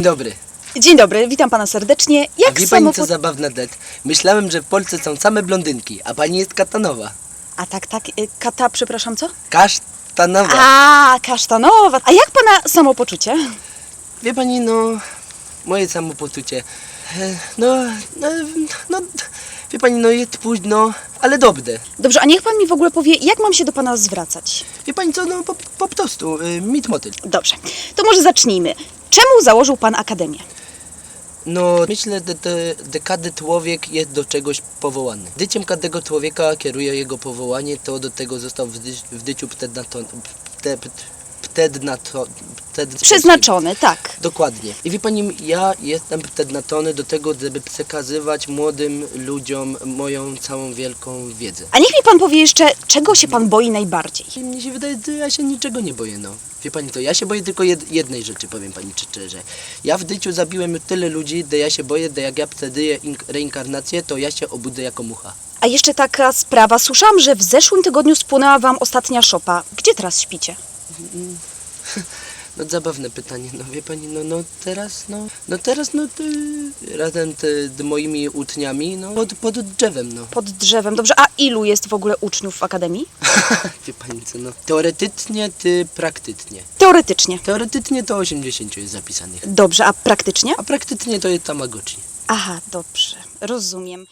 Dzień dobry. Dzień dobry, witam pana serdecznie. A Jak wie samo... pani co zabawna det? Myślałem, że w Polsce są same blondynki, a pani jest katanowa. A tak, tak, y, kata, przepraszam, co? Kasztanowa. A, kasztanowa. A jak pana samopoczucie? Wie pani, no, moje samopoczucie. e, No, no, no, wie pani, no jest późno, ale dobre. Dobrze, a niech pan mi w ogóle powie, jak mam się do pana zwracać? Wie pani co, no po, po prostu, y, mit motyl. Dobrze, to może zacznijmy. Czemu założył pan akademię? No, myślę, że że każdy człowiek jest do czegoś powołany. Życiem każdego człowieka kieruje jego powołanie, to do tego został w, ży- w życiu przednato- pte- przednato- przed- Przeznaczony, tak. Dokładnie. I wie pani, ja jestem przednaczony do tego, żeby przekazywać młodym ludziom moją całą wielką wiedzę. A niech mi pan powie jeszcze, czego się pan boi najbardziej? I mnie się wydaje, że ja się niczego nie boję, no. Wie pani to, ja się boję tylko jed jednej rzeczy, powiem pani szczerze. Ja w życiu zabiłem już tyle ludzi, że ja się boję, że jak ja ink- reinkarnację, to ja się obudzę jako mucha. A jeszcze taka sprawa, słyszałam, że w zeszłym tygodniu spłynęła wam ostatnia szopa. Gdzie teraz śpicie? No zabawne pytanie, no wie pani, no, no teraz, no, no teraz, no ty, razem z moimi uczniami, no pod, pod drzewem, no. Pod drzewem. Dobrze, a ilu jest w ogóle uczniów w akademii? wie pani co, no. Teoretycznie, ty praktycznie. Teoretycznie. Teoretycznie to 80 jest zapisanych, Dobrze, a praktycznie? a praktycznie to jest Tamagotchi. Aha, dobrze, rozumiem.